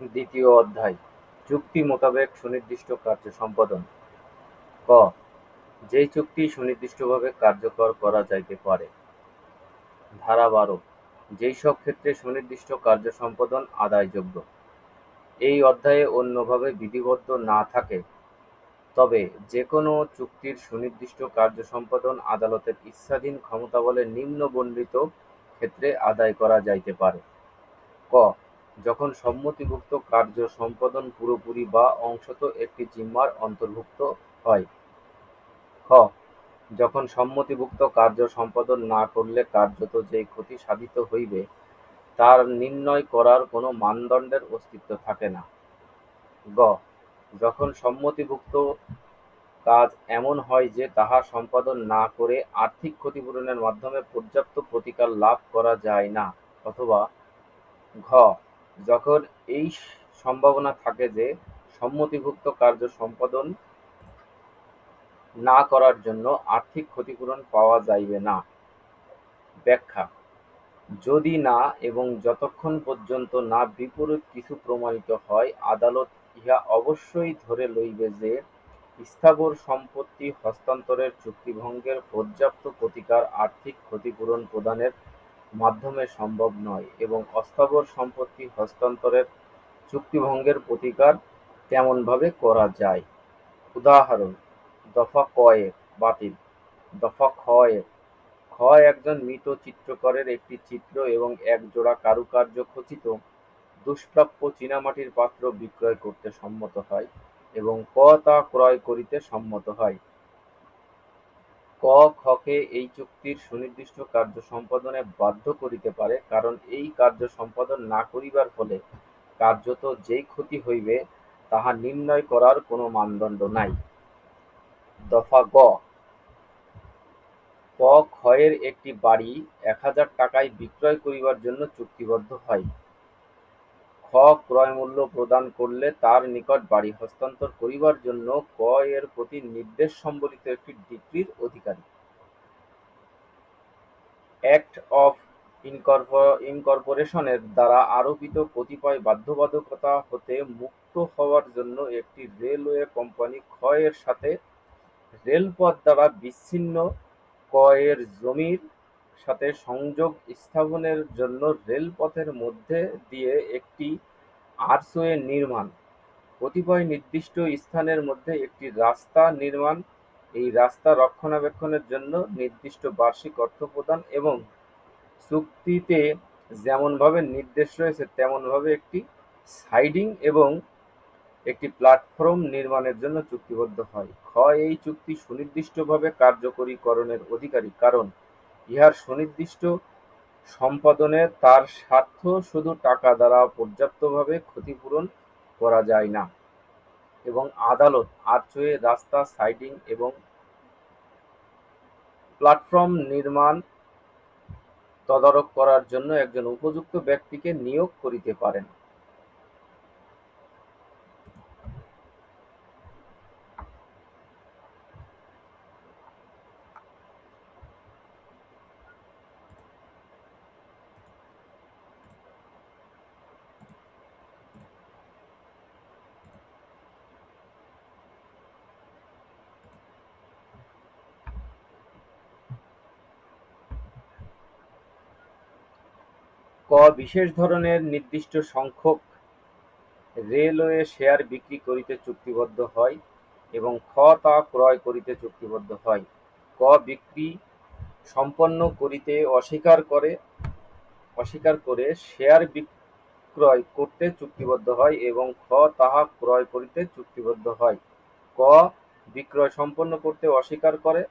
দ্বিতীয় অধ্যায়, চুক্তি মোতাবেক সুনির্দিষ্ট কার্য সম্পাদন। ক, যেই চুক্তি সুনির্দিষ্টভাবে কার্যকর করা যাইতে পারে। ধারা বারো, যেই সব ক্ষেত্রে সুনির্দিষ্ট কার্য সম্পাদন আদায়যোগ্য। এই অধ্যায়ে অন্যভাবে বিধিবদ্ধ না থাকে, তবে যে কোনো চুক্তির সুনির্দিষ্ট কার্য সম্পাদন আদালতের ইচ্ছাধীন ক্ষমতাবলে নিম্ন বর্ণিত ক্ষেত্রে আদায় করা যাইতে পারে। ক যখন সম্মতিভুক্ত কার্য সম্পাদন পুরোপুরি বা অংশত একটি জিম্মার অন্তর্ভুক্ত হয়। খ, যখন সম্মতিভুক্ত কার্য সম্পাদন না করলে কার্যত যেই ক্ষতি সাধিত হইবে, তার নির্ণয় করার কোনো মানদণ্ডের অস্তিত্ব থাকে না। গ, যখন সম্মতিভুক্ত কাজ এমন হয় যে তাহা সম্পাদন না করে আর্থিক ক্ষতিপূরণের মাধ্যমে পর্যাপ্ত প্রতিকার লাভ করা যায় না, অথবা ঘ যখন এই সম্ভাবনা থাকে যে সম্মতিভুক্ত কার্য সম্পাদন না করার জন্য আর্থিক ক্ষতিপূরণ পাওয়া যাইবে না। ব্যাখ্যা, যদি না এবং যতক্ষণ পর্যন্ত না বিপরীত কিছু প্রমাণিত হয়, আদালত ইহা অবশ্যই ধরে লইবে যে স্থাবর সম্পত্তি হস্তান্তরের চুক্তিভঙ্গের পর্যাপ্ত প্রতিকার আর্থিক ক্ষতিপূরণ প্রদানের মাধ্যমে সম্ভব নয় এবং অস্থাবর সম্পত্তি হস্তান্তরের চুক্তিভঙ্গের প্রতিকার তেমনভাবে করা যায়। উদাহরণ, দফা ক এর বাতিল। দফা খ এর খ একজন মৃত চিত্রকরের একটি চিত্র এবং এক জোড়া কারুকার্য খচিত দুষ্প্রাপ্য চীনামাটির পাত্র বিক্রয় করতে সম্মত হয় এবং ক তা ক্রয় করিতে সম্মত হয়। ক খকে এই চুক্তির সুনির্দিষ্ট কার্য সম্পাদনে বাধ্য করিতে পারে, কারণ এই কার্য সম্পাদন না করিবার ফলে কার্যত যেই ক্ষতি হইবে, তাহা নির্ণয় করার কোনো মানদণ্ড নাই। দফা গ, ক, ক্ষয়ের একটি বাড়ি এক হাজার টাকায় বিক্রয় করিবার জন্য চুক্তিবদ্ধ হয়। খ ক্রয়মূল্য প্রদান করলে তার নিকট বাড়ি হস্তান্তর করিবার জন্য ক এর প্রতি নির্দেশ সম্বলিত একটি ডিক্রির অধিকারী। অ্যাক্ট অফ ইনকর্পোরেশনের দ্বারা আরোপিত কতিপয় বাধ্যবাধকতা হতে মুক্ত হওয়ার জন্য একটি রেলওয়ে কোম্পানি এর সাথে রেলপথ দ্বারা বিচ্ছিন্ন ক এর জমির সাথে সংযোগ স্থাপনের জন্য রেলপথের মধ্যে দিয়ে একটি আর্চওয়ে নির্মাণ, কতিপয় নির্দিষ্ট স্থানের মধ্যে একটি রাস্তা নির্মাণ, এই রাস্তা রক্ষণাবেক্ষণের জন্য নির্দিষ্ট বার্ষিক অর্থ প্রদান এবং চুক্তিতে যেমনভাবে নির্দেশ রয়েছে তেমনভাবে একটি সাইডিং এবং একটি প্ল্যাটফর্ম নির্মাণের জন্য চুক্তিবদ্ধ হয়। খ এই চুক্তি সুনির্দিষ্টভাবে কার্যকরীকরণের অধিকারী। কারণ ইহার সুনির্দিষ্ট সম্পাদনে তার স্বার্থ শুধু টাকা দ্বারা পর্যাপ্তভাবে ক্ষতিপূরণ করা যায় না। এবং আদালত আর্চওয়ে রাস্তা সাইডিং এবং প্ল্যাটফর্ম নির্মাণ তদারক করার জন্য একজন উপযুক্ত ব্যক্তিকে নিয়োগ করিতে পারেন। বিশেষ ধরনের নির্দিষ্ট সংখ্যক রেলওয়ে শেয়ার বিক্রি করিতে চুক্তিবদ্ধ হয় এবং খ তা ক্রয় করিতে চুক্তিবদ্ধ হয়। ক বিক্রি সম্পন্ন করিতে অস্বীকার করে অস্বীকার করে শেয়ার বিক্রয় করতে চুক্তিবদ্ধ হয় এবং খ তাহা ক্রয় করিতে চুক্তিবদ্ধ হয়। ক বিক্রয় সম্পন্ন করতে অস্বীকার করে,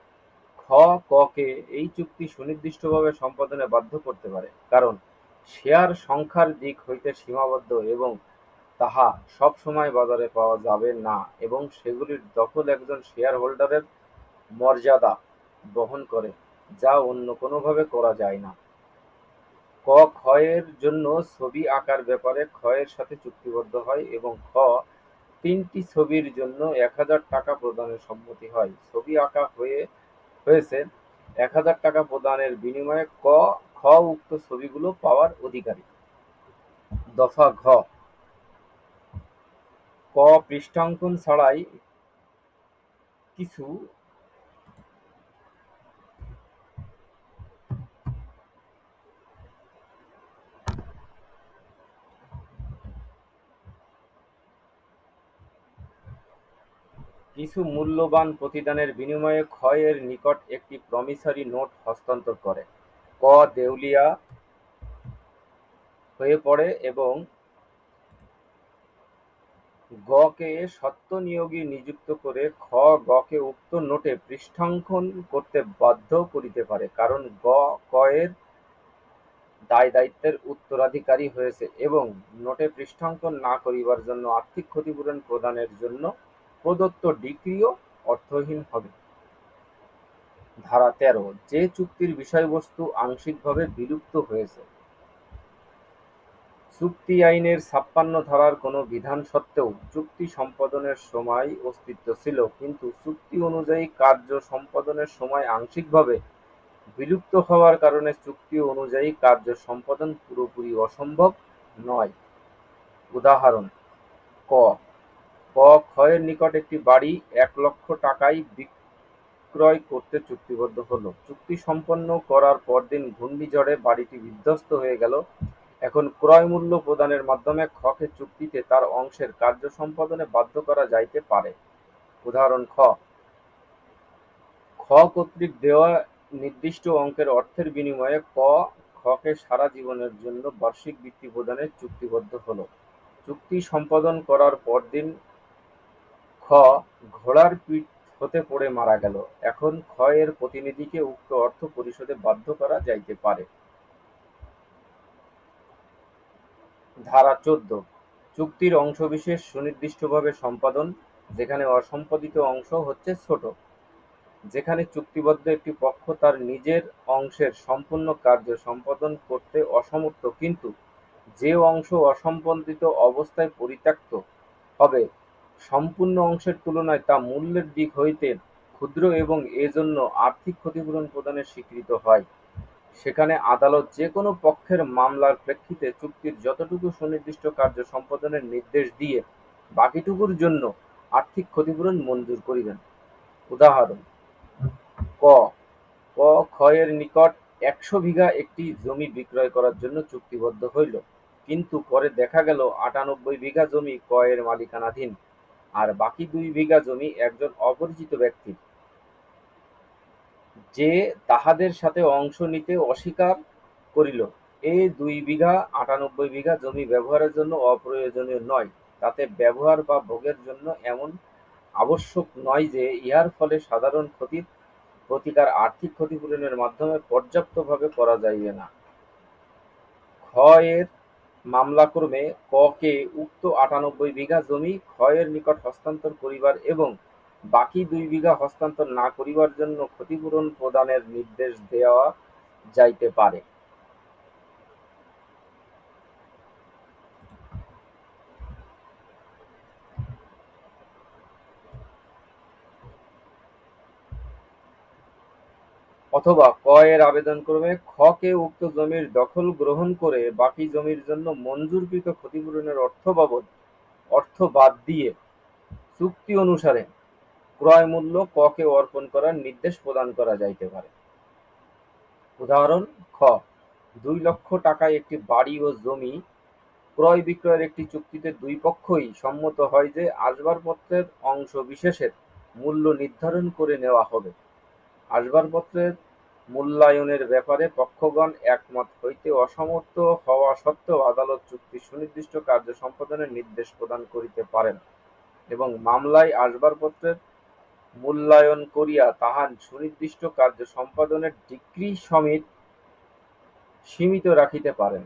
খ ককে এই চুক্তি সুনির্দিষ্টভাবে সম্পাদনে বাধ্য করতে পারে। কারণ শেয়ার সংখ্যার দিক হইতে সীমাবদ্ধ এবং তাহা সব সময় বাজারে পাওয়া যাবে না এবং সেগুলির দখল একজন শেয়ার হোল্ডারের মর্যাদা বহন করে, যা অন্য কোনোভাবে করা যায় না। ক ক্ষয়ের জন্য ছবি আঁকার ব্যাপারে ক্ষয়ের সাথে চুক্তিবদ্ধ হয় এবং খ তিনটি ছবির জন্য এক হাজার টাকা প্রদানের সম্মতি হয়। ছবি আঁকা হয়ে, হয়েছে এক হাজার টাকা প্রদানের বিনিময়ে ক খ উক্ত ছবিগুলো পাওয়ার অধিকারী। দফা ঘ। ক পৃষ্ঠাঙ্কন ছাড়াই কিছু কিছু মূল্যবান প্রতিদানের বিনিময়ে এর নিকট একটি প্রমিসরি নোট হস্তান্তর করে। ক দেউলিয়া হয়ে পড়ে এবং গ কে সত্ত্বনিয়োগী নিযুক্ত করে খ গকে উক্ত নোটে পৃষ্ঠাঙ্কন করতে বাধ্য করিতে পারে, কারণ গ ক এর দায়-দায়িত্বের উত্তরাধিকারী হয়েছে এবং নোটে পৃষ্ঠাঙ্কন না করিবার জন্য আর্থিক ক্ষতিপূরণ প্রদানের জন্য প্রদত্ত ডিক্রিও অর্থহীন হবে। ধারা তেরো যে চুক্তির বিষয়বস্তু আংশিকভাবে বিলুপ্ত হয়েছে চুক্তি আইনের ছাপ্পান্ন ধারার কোনো বিধান সত্ত্বেও চুক্তি সম্পাদনের সময় অস্তিত্ব ছিল, কিন্তু চুক্তি অনুযায়ী কার্য সম্পাদনের সময় আংশিকভাবে বিলুপ্ত হওয়ার কারণে চুক্তি অনুযায়ী কার্য সম্পাদন পুরোপুরি অসম্ভব নয়। উদাহরণ: ক. ক ক্ষয়ের নিকট একটি বাড়ি এক লক্ষ টাকায় বিক্রয় করতে চুক্তিবদ্ধ হল। চুক্তি সম্পন্ন করার পরদিন ঘূর্ণিঝড়ে বাড়িটি বিধ্বস্ত হয়ে গেল। এখন ক্রয় মূল্য প্রদানের মাধ্যমে খকে চুক্তিতে তার অংশের কার্য সম্পাদনে বাধ্য করা যাইতে পারে। উদাহরণ: খ. খ কর্তৃক দেওয়া নির্দিষ্ট অঙ্কের অর্থের বিনিময়ে ক খকে সারা জীবনের জন্য বার্ষিক বৃত্তি প্রদানে চুক্তিবদ্ধ হল। চুক্তি সম্পাদন করার পরদিন খ ঘোড়ার পিঠ হতে পড়ে মারা গেল। এখন এর প্রতিনিধিকে উক্ত অর্থ পরিশোধে বাধ্য করা যাইতে পারে। ধারা চোদ্দ চুক্তির অংশ অংশবিশেষ সুনির্দিষ্টভাবে সম্পাদন, যেখানে অসম্পাদিত অংশ হচ্ছে ছোট। যেখানে চুক্তিবদ্ধ একটি পক্ষ তার নিজের অংশের সম্পূর্ণ কার্য সম্পাদন করতে অসমর্থ কিন্তু যে অংশ অসম্পাদিত অবস্থায় পরিত্যক্ত হবে সম্পূর্ণ অংশের তুলনায় তা মূল্যের দিক হইতে ক্ষুদ্র এবং এজন্য আর্থিক ক্ষতিপূরণ প্রদানের স্বীকৃত হয়, সেখানে আদালত যে কোনো পক্ষের মামলার প্রেক্ষিতে চুক্তির যতটুকু সুনির্দিষ্ট কার্য সম্পাদনের নির্দেশ দিয়ে বাকিটুকুর জন্য আর্থিক ক্ষতিপূরণ মঞ্জুর করিবেন। উদাহরণ: ক. ক এর নিকট একশো বিঘা একটি জমি বিক্রয় করার জন্য চুক্তিবদ্ধ হইল, কিন্তু পরে দেখা গেল আটানব্বই বিঘা জমি ক এর মালিকানাধীন, আর বাকি দুই বিঘা জমি একজন অপরিচিত ব্যক্তির, যে তাহাদের সাথে অংশ নিতে অস্বীকার করিল। এই দুই বিঘা আটানব্বই বিঘা জমি ব্যবহারের জন্য অপ্রয়োজনীয় নয়, তাতে ব্যবহার বা ভোগের জন্য এমন আবশ্যক নয় যে, ইহার ফলে সাধারণ ক্ষতির প্রতিকার আর্থিক ক্ষতিপূরণের মাধ্যমে পর্যাপ্তভাবে করা যাইবে না। এর মামলাক্রমে ক কে উক্ত আটানব্বই বিঘা জমি খ এর নিকট হস্তান্তর করিবার এবং বাকি দুই বিঘা হস্তান্তর না করিবার জন্য ক্ষতিপূরণ প্রদানের নির্দেশ দেওয়া যাইতে পারে। অথবা ক এর আবেদনক্রমে খ কে উক্ত জমির দখল গ্রহণ করে বাকি জমির জন্য মঞ্জুরকৃত ক্ষতিপূরণের অর্থ বাবদ অর্থ বাদ দিয়ে চুক্তি অনুসারে ক্রয় মূল্য ক কে অর্পণ করার নির্দেশ প্রদান করা যাইতে পারে। উদাহরণ: খ. দুই লক্ষ টাকায় একটি বাড়ি ও জমি ক্রয় বিক্রয়ের একটি চুক্তিতে দুই পক্ষই সম্মত হয় যে আসবাবপত্রের অংশ বিশেষের মূল্য নির্ধারণ করে নেওয়া হবে। আসবাবপত্রের মূল্যায়নের ব্যাপারে পক্ষগণ একমত হইতে অসমর্থ হওয়া সত্ত্বেও আদালত চুক্তির সুনির্দিষ্ট কার্য সম্পাদনের নির্দেশ প্রদান করিতে পারেন এবং মামলায় আসবাবপত্রের মূল্যায়ন করিয়া তাহা সুনির্দিষ্ট কার্য সম্পাদনের ডিক্রি সমেত সীমিত রাখিতে পারেন।